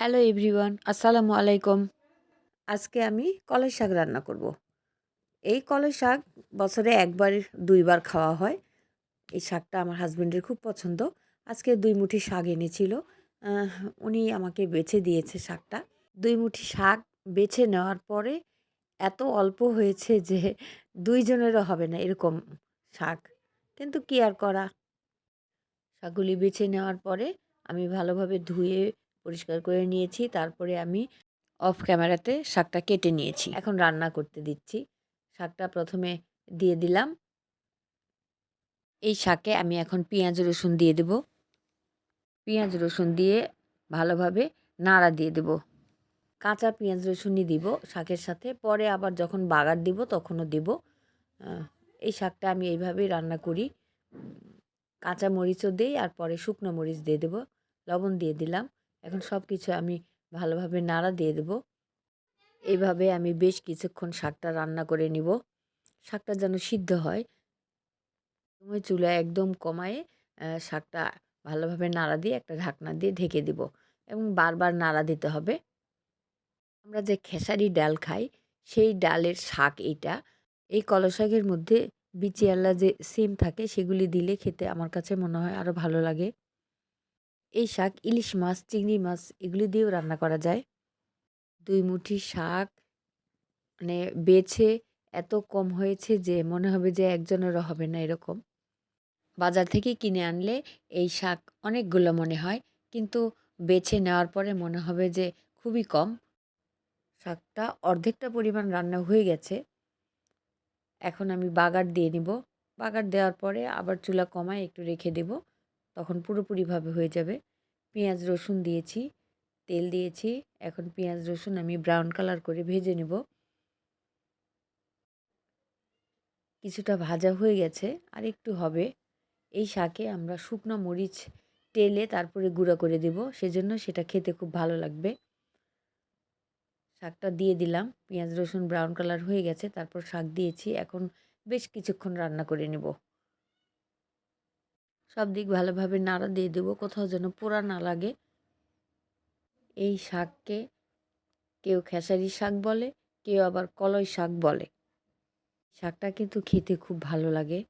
Hello everyone আসসালামু আলাইকুম আজকে আমি কলাই শাক রান্না করব। এই কলাই শাক বছরে একবার, দুইবার খাওয়া হয়। এই শাকটা আমার হাজব্যান্ডের খুব পছন্দ। আজকে দুই মুঠি শাক এনেছিল। উনি আমাকে বেছে দিয়েছে শাকটা। দুই মুঠি শাক বেছে নেওয়ার পরে এত অল্প হয়েছে যে দুইজনেরও হবে না এরকম শাক। কিন্তু কি আর করা? শাকগুলি বেছে নেওয়ার পরে আমি ভালোভাবে ধুয়ে পরিষ্কার করে নিয়েছি। তারপরে আমি অফ ক্যামেরাতে শাকটা কেটে নিয়েছি। এখন রান্না করতে দিচ্ছি। শাকটা প্রথমে দিয়ে দিলাম। এই শাকে আমি এখন পেঁয়াজ, রসুন দিয়ে দেব। পেঁয়াজ, রসুন দিয়ে ভালোভাবে নাড়া দিয়ে দেব। কাঁচা পেঁয়াজ, রসুনই দিব শাকের সাথে। পরে আবার যখন বাগার দিব তখনও দেব। এই শাকটা আমি এইভাবেই রান্না করি। কাঁচা মরিচও দিই আর পরে শুকনো মরিচ দিয়ে দেব। লবণ দিয়ে দিলাম। এখন সব কিছু আমি ভালোভাবে নাড়া দিয়ে দেব। এইভাবে আমি বেশ কিছুক্ষণ শাকটা রান্না করে নিব। শাকটা যেন সিদ্ধ হয়। চুলা একদম কমায়ে শাকটা ভালোভাবে নাড়া দিয়ে একটা ঢাকনা দিয়ে ঢেকে দিব এবং বারবার নাড়া দিতে হবে। আমরা যে খেসারি ডাল খাই, সেই ডালের শাক এইটা। এই কলা শাকের মধ্যে বিচিয়াল্লা যে সিম থাকে, সেগুলি দিলে খেতে আমার কাছে মনে হয় আরও ভালো লাগে। এই শাক, ইলিশ মাছ, চিংড়ি মাছ, এগুলি দিয়েও রান্না করা যায়। দুই মুঠি শাক মানে বেছে এত কম হয়েছে যে মনে হবে যে একজনেরও হবে না এরকম। বাজার থেকে কিনে আনলে এই শাক অনেকগুলো মনে হয়, কিন্তু বেছে নেওয়ার পরে মনে হবে যে খুবই কম। শাকটা অর্ধেকটা পরিমাণ রান্না হয়ে গেছে। এখন আমি বাগার দিয়ে নিব। বাগার দেওয়ার পরে আবার চুলা কমায় একটু রেখে দেব। তখন পুরোপুরিভাবে হয়ে যাবে। পেঁয়াজ, রসুন দিয়েছি, তেল দিয়েছি। এখন পেঁয়াজ, রসুন আমি ব্রাউন কালার করে ভেজে নেব। কিছুটা ভাজা হয়ে গেছে, আর একটু হবে। এই শাকে আমরা শুকনো মরিচ তেলে তারপরে গুঁড়া করে দেব, সেজন্য সেটা খেতে খুব ভালো লাগবে। শাকটা দিয়ে দিলাম, পেঁয়াজ, রসুন ব্রাউন কালার হয়ে গেছে, তারপর শাক দিয়েছি। এখন বেশ কিছুক্ষণ রান্না করে নেব। সব দিক ভালোভাবে নাড়া দিয়ে দেবো, কোথাও যেন পোড়া না লাগে। এই শাককে কেউ খেসারি শাক বলে, কেউ আবার কলই শাক বলে। শাকটা কিন্তু খেতে খুব ভালো লাগে।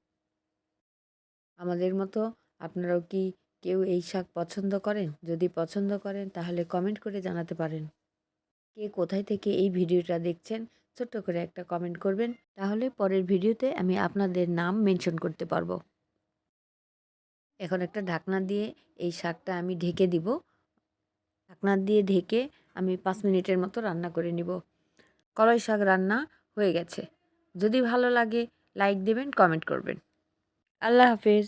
আমাদের মতো আপনারাও কি কেউ এই শাক পছন্দ করেন? যদি পছন্দ করেন, তাহলে কমেন্ট করে জানাতে পারেন। কে কোথায় থেকে এই ভিডিওটা দেখছেন, ছোট্ট করে একটা কমেন্ট করবেন। তাহলে পরের ভিডিওতে আমি আপনাদের নাম মেনশন করতে পারব। এখন একটা ঢাকনা দিয়ে এই শাকটা আমি ঢেকে দিব। ঢাকনা দিয়ে ঢেকে আমি পাঁচ মিনিটের মতো রান্না করে নিব। কলাই শাক রান্না হয়ে গেছে। যদি ভালো লাগে লাইক দেবেন কমেন্ট করবেন। আল্লাহ হাফেজ।